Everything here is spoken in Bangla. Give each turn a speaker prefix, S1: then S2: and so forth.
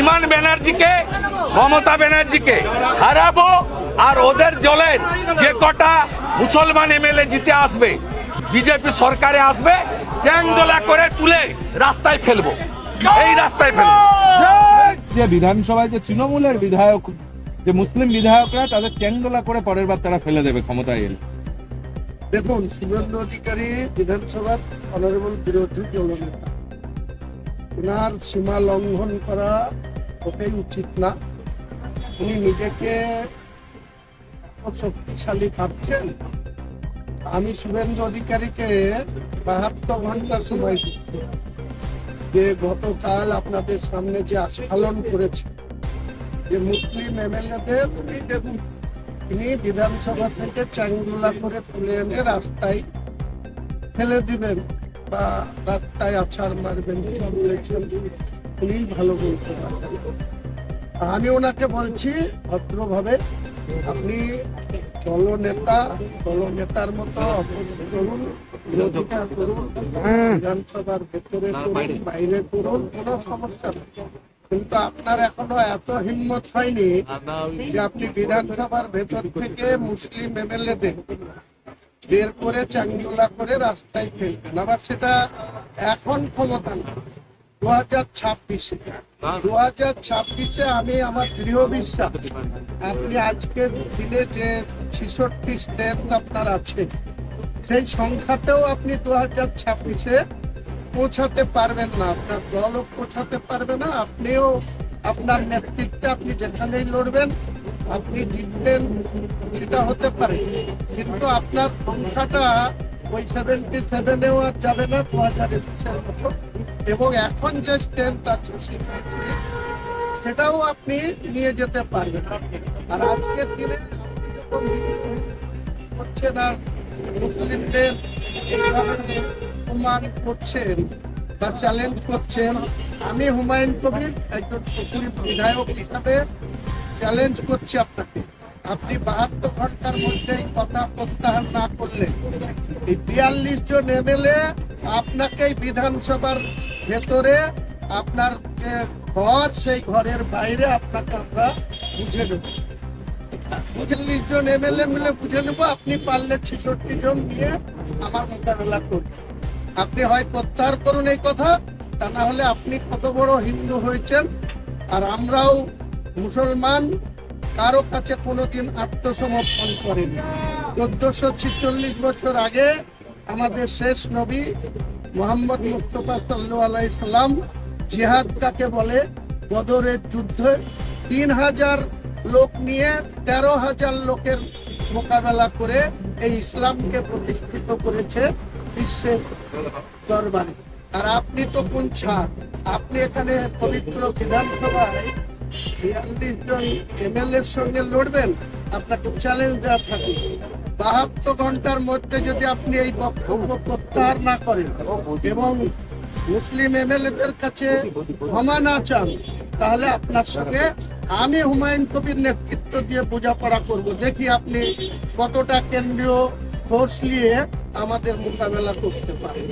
S1: ইমান ব্যানার্জিকে মমতা ব্যানার্জিকে হারাবো আর ওদের দলের যে কটা মুসলমান এমএলএ জিতে আসবে বিজেপি সরকারে আসবে চ্যাংদোলা করে তুলে রাস্তায় ফেলব। এই রাস্তায় ফেলব।
S2: যে বিধানসভায় যে তৃণমূলের বিধায়ক যে মুসলিম বিধায়করা তাদের চ্যাংদোলা করে পরের বার তারা ফেলে দেবে ক্ষমতায় এলে।
S3: দেখুন শুভেন্দু অধিকারী বিধানসভার অনারেবল বিরোধী দলনেতা ওনার সীমা লঙ্ঘন করা ওটাই উচিত না। উনি নিজেকে শক্তিশালী ভাবছেন। আমি শুভেন্দু অধিকারীকে বাহাত্তর ঘণ্টার সময় দিচ্ছি যে গতকাল আপনাদের সামনে যে আস্ফালন করেছে, যে মুসলিম এমএলএদের তিনি বিধানসভা থেকে চাঙ্গুলা করে তুলে এনে রাস্তায় ফেলে দিবেন বা রাস্তায় আছাড় মারবেন। সব উনি ভালো বলতে পারবেন আমি ওনাকে বলছি ভদ্রভাবে আপনি দলনেতা দলনেতার মতো করুন বিরোধিতা করুন বিধানসভার ভেতরে করুন বাইরে। করুন কোনো সমস্যা নেই। কিন্তু আপনার এখনও এত হিম্মত হয়নি যে আপনি বিধানসভার ভেতর থেকে মুসলিম এমএলএদের বের করে চাঙ্গুলা করে রাস্তায় ফেলবেন। আবার সেটা এখন ক্ষমতা না দু হাজার ছাব্বিশে। দু হাজার ছাব্বিশে আমি আমার দৃঢ় বিশ্বাস আপনি আজকের দিনে যে ছেষট্টি আপনার আছে সেই সংখ্যাতেও আপনি দু হাজার ছাব্বিশে পৌঁছাতে পারবেন না। আপনার দলও পৌঁছাতে পারবে না। আপনিও আপনার নেতৃত্বে আপনি যেখানেই লড়বেন আপনি জিতবেন সেটা হতে পারে। কিন্তু আপনার সংখ্যাটা ওই সেভেন্টি সেভেনেও আর যাবে না দু হাজার একুশের মতো। এবং এখন যে স্ট্রেংথ আছে সেটাও আপনি নিয়ে যেতে পারবেন। আর আজকের দিনে আপনি যখন করছেন আর মুসলিমদের এইভাবে অপমান করছেন বা চ্যালেঞ্জ করছেন, আমি হুমায়ুন কবির একজন মুসলিম বিধায়ক হিসাবে চ্যালেঞ্জ করছি আপনাকে। আপনি বাহাত্তর ঘণ্টার মধ্যে এই কথা প্রত্যাহার না করলে এই বিয়াল্লিশ জন এমএলএ আপনাকে বিধানসভার ভেতরে আপনার যে ঘর, সেই ঘরের বাইরে আপনাকে আমরা বুঝে নেব। চল্লিশ জন এমএলএ মিলে বুঝে নেব, আপনি পারলে ছেষট্টি জন নিয়ে আমার মোকাবেলা করুন। আপনি হয় প্রত্যাহার করুন এই কথা, তা না হলে আপনি কত বড় হিন্দু হয়েছেন, আর আমরাও মুসলমান, কারও কাছে কোনোদিন আত্মসমর্পণ করেনি। চোদ্দশো ছিচল্লিশ বছর আগে আমাদের শেষ নবী মোহাম্মদ মুস্তফা সাল্লু আলাইসাল্লাম জিহাদ কাকে বলে? বদরের যুদ্ধে তিন হাজার লোক নিয়ে তেরো হাজার লোকের মোকাবেলা করে এই ইসলামকে প্রতিষ্ঠিত করেছে বিশ্বের দরবারে। আর আপনি তো কোন ছাড় আপনি এখানে পবিত্র বিধানসভায় বিয়াল্লিশ জন এমএলএ সঙ্গে লড়বেন, আপনাকে চ্যালেঞ্জ দেওয়া থাকে বাহাত্তর ঘণ্টার মধ্যে যদি আপনি এই বক্তব্য প্রত্যাহার না করেন এবং মুসলিম এমএলএদের কাছে ক্ষমা না চান, তাহলে আপনার সঙ্গে আমি হুমায়ুন কবির নেতৃত্ব দিয়ে বোঝাপড়া করব। দেখি আপনি কতটা কেন্দ্রীয় ফোর্স নিয়ে আমাদের মোকাবেলা করতে পারেন।